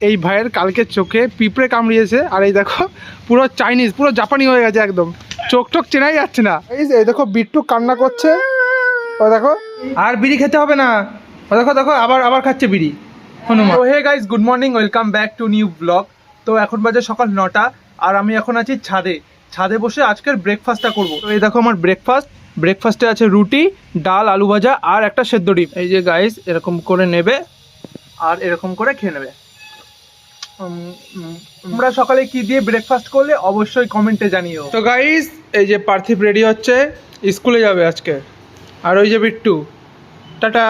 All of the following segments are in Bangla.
এই ভাইয়ের কালকে চোখে পিঁপড়ে কামড়িয়েছে আর এই দেখো পুরো চাইনিজ পুরো জাপানি হয়ে গেছে একদম। চোখ টোক চেনাই যাচ্ছে না। এই যে, দেখো বিট্টু কান্না করছে। ও দেখো। আর বিড়ি খেতে হবে না। ও দেখো দেখো আবার আবার খাচ্ছে বিড়ি। হনুমান তো hey guys good morning welcome back to new vlog তো এখন বাজে সকাল নটা আর আমি এখন আছি ছাদে। ছাদে বসে আজকের ব্রেকফাস্টটা করব। তো এই দেখো আমার ব্রেকফাস্ট ব্রেকফাস্টে আছে রুটি ডাল আলু ভাজা আর একটা সেদ্ধ ডিম। এই যে গাইস এরকম করে নেবে আর এরকম করে খেয়ে নেবে। তোমরা সকালে কি দিয়ে ব্রেকফাস্ট করলে? অবশ্যই কমেন্টে জানিও। তো গাইস এই যে পার্থিব রেডি হচ্ছে স্কুলে যাবে আজকে। আর ওই যে বিট্টু। টাটা।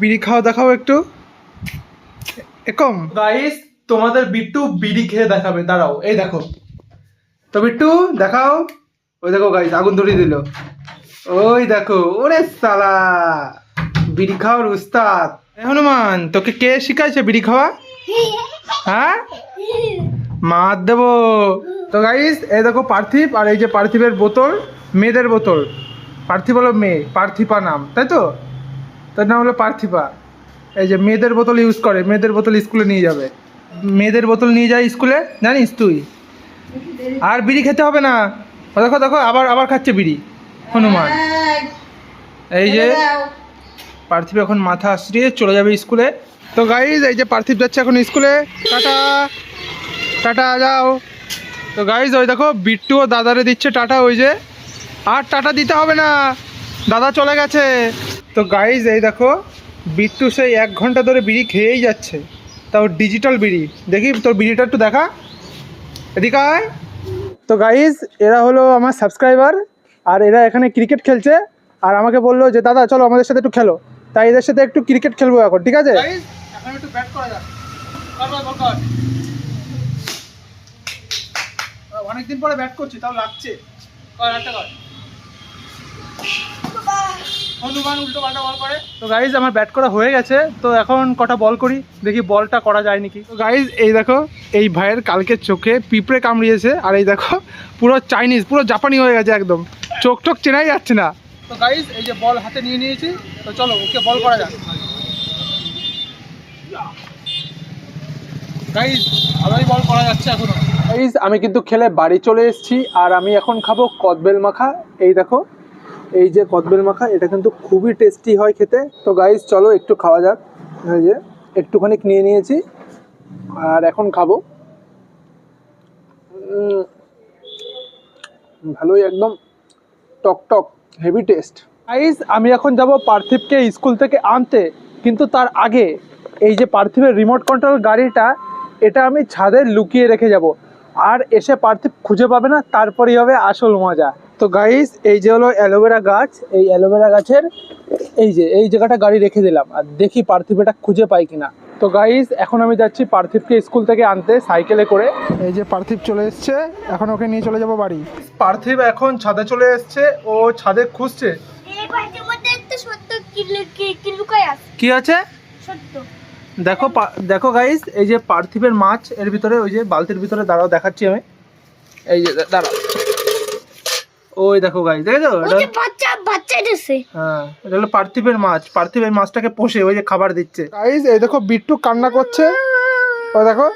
বিড়ি খাওয়া দেখাও একটু। এরকম। গাইস তোমাদের বিট্টু বিড়ি খেয়ে দেখাবে। দাঁড়াও এই দেখো। তো বিট্টু দেখাও। ওই দেখো গাইস আগুন ধরিয়ে দিল। ওই দেখো ওরে সালা। বিড়ি খাওয়ার উস্তাদ। হনুমান তোকে কে শিখাইছে বিড়ি খাওয়া? হ্যাঁ? মার দেবো। তো গাইস এই দেখো পার্থিব আর এই যে পার্থিবের বোতল মেয়েদের বোতল। পার্থিব হলো মেয়ে পার্থিপা নাম তাই তো? তার নাম হলো পার্থিপা। এই যে মেয়েদের বোতল ইউজ করে মেয়েদের বোতল স্কুলে নিয়ে যাবে। মেয়েদের বোতল নিয়ে যায় স্কুলে জানিস তুই? আর বিড়ি খেতে হবে না। দেখো দেখো আবার আবার খাচ্ছে বিড়ি। হনুমান। এই যে পার্থিব এখন মাথা আশ্রিয়ে চলে যাবে স্কুলে তো গাইজ এই যে পার্থিব যাচ্ছে এখন স্কুলে। টাটা। টাটা, যাও। তো গাইজ ওই দেখো বিট্টু ও দাদারে দিচ্ছে টাটা ওই যে। আর টাটা দিতে হবে না। দাদা চলে গেছে। তো গাইজ এই দেখো, বিট্টু সেই এক ঘণ্টা ধরে বিড়ি খেয়েই যাচ্ছে। তাও ডিজিটাল বিড়ি। দেখি, তোর বিড়িটা একটু দেখা। এদিকে তো গাইজ এরা হলো আমার সাবস্ক্রাইবার আর এরা এখানে ক্রিকেট খেলছে। আর আমাকে বলল যে, দাদা, চলো আমাদের সাথে একটু খেলো। তাই এদের সাথে একটু ক্রিকেট খেলব এখন, ঠিক আছে? এখন একটু ব্যাট করা যাক অনেকদিন পরে ব্যাট করছি তাও লাগছে। কর একটা কর হনুমান উল্টো পাল্টা বল করে। তো গাইজ আমার ব্যাট করা হয়ে গেছে তো এখন কটা বল করি? দেখি বলটা করা যায় নাকি। তো গাইজ এই দেখো এই ভাইয়ের কালকে চোখে পিঁপড়ে কামড়িয়েছে আর এই দেখো পুরো চাইনিজ পুরো জাপানি হয়ে গেছে একদম। চোখ টোক চেনাই যাচ্ছে না। তো গাইজ এই যে বল হাতে নিয়ে নিয়েছি তো চলো ওকে বল করা যাক গাইজ ভালোই বল করা যাচ্ছে এখনও গাইজ আমি কিন্তু খেলে বাড়ি চলে এসেছি, আর আমি এখন খাব কদবেল মাখা। এই দেখো, এই যে কদবেল মাখা, এটা কিন্তু খুবই টেস্টি হয় খেতে। তো গাইজ চলো একটু খাওয়া যাক। এই যে একটুখানি নিয়ে নিয়েছি, আর এখন খাব। ভালোই একদম টক টক হেভি টেস্ট গাইজ আমি এখন যাব পার্থিবকে স্কুল থেকে আনতে, কিন্তু তার আগে এই যে পার্থিবের রিমোট কন্ট্রোল গাড়িটা এটা আমি ছাদে লুকিয়ে রেখে যাব। আর এসে পার্থিব খুঁজে পাবে না তারপরেই হবে আসল মজা। তো গাইস এই যে হলো অ্যালোভেরা গাছ এই অ্যালোভেরা গাছের এই যে এই জায়গাটা গাড়ি রেখে দিলাম। আর দেখি পার্থিব এটা খুঁজে পাই কিনা। তো গাইস এখন আমি যাচ্ছি পার্থিবকে স্কুল থেকে আনতে সাইকেলে করে। এই যে পার্থিব চলে এসছে এখন ওকে নিয়ে চলে যাব বাড়ি। পার্থিব এখন ছাদে চলে এসছে ও ছাদে খুঁজছে। এই বাড়ির মধ্যে একটা সত্য কিলো কিলুকায় আছে। কি আছে? সত্য। দেখো পা- দেখো গাইস এই যে পার্থিবের মাছ এর ভিতরে ওই যে বালতির ভিতরে দাঁড়াও দেখাচ্ছি আমি। এই যে দাঁড়াও। ওই দেখো গাইস দেখেছ? ওই এটা যে বাচ্চা বাচ্চা দিছে হ্যাঁ এটা হলো পার্থিবের মাছ। পার্থিবের মাছটাকে পোষে ওই যে খাবার দিচ্ছে। গাইস এই দেখো বিট্টু কান্না করছে। ও দেখো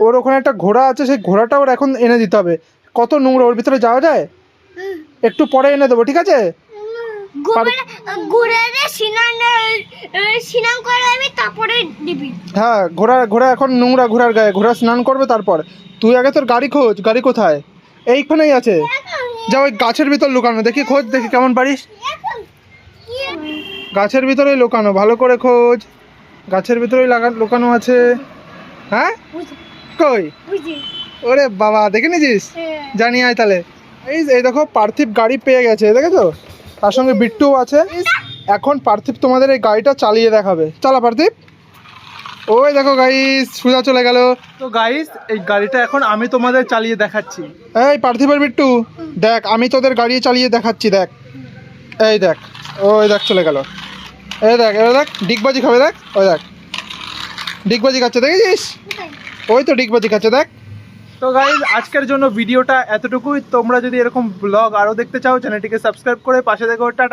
ওর ওখানে একটা ঘোড়া আছে সেই ঘোড়াটা ওর এখন এনে দিতে হবে। কত নোংরা ওর ভিতরে যাওয়া যায়? একটু পরে এনে দেবো ঠিক আছে? হ্যাঁ ঘোড়া ঘোড়া এখন নোংরা ঘোড়ার গায়ে। ঘোড়া স্নান করবে তারপর। তুই আগে তোর গাড়ি খোঁজ গাড়ি কোথায়? এইখানেই আছে। যা ওই গাছের ভিতর লুকানো দেখি খোঁজ দেখি কেমন পারিস। গাছের ভিতরেই লুকানো ভালো করে খোঁজ। গাছের ভিতরেই লাগা লুকানো আছে। হ্যাঁ? কই? ওরে বাবা দেখে নিছিস জানি আয় তাহলে। এই এই দেখো পার্থিব গাড়ি পেয়ে গেছে দেখেছ? তার সঙ্গে বিট্টুও আছে। এখন পার্থিব তোমাদের এই গাড়িটা চালিয়ে দেখাবে। চালা পার্থিব। ওই দেখো গাইস সুজা চলে গেল। তো গাইস এই গাড়িটা এখন আমি তোমাদের চালিয়ে দেখাচ্ছি। এই পার্থিবের বিট্টু দেখ আমি তোদের গাড়ি চালিয়ে দেখাচ্ছি দেখ। এই দেখ ওই দেখ চলে গেল। এই দেখ এবার দেখ ডিগবাজি খাবে দেখ। ওই দেখ। ডিগবাজি খাচ্ছে দেখেছিস ওই তো ডিগবাজি খাচ্ছে দেখ। তো গাইজ আজকের জন্য ভিডিওটা এতটুকুই। তোমরা যদি এরকম ব্লগ আরও দেখতে চাও চ্যানেলটিকে সাবস্ক্রাইব করে পাশে দেখো টাটা।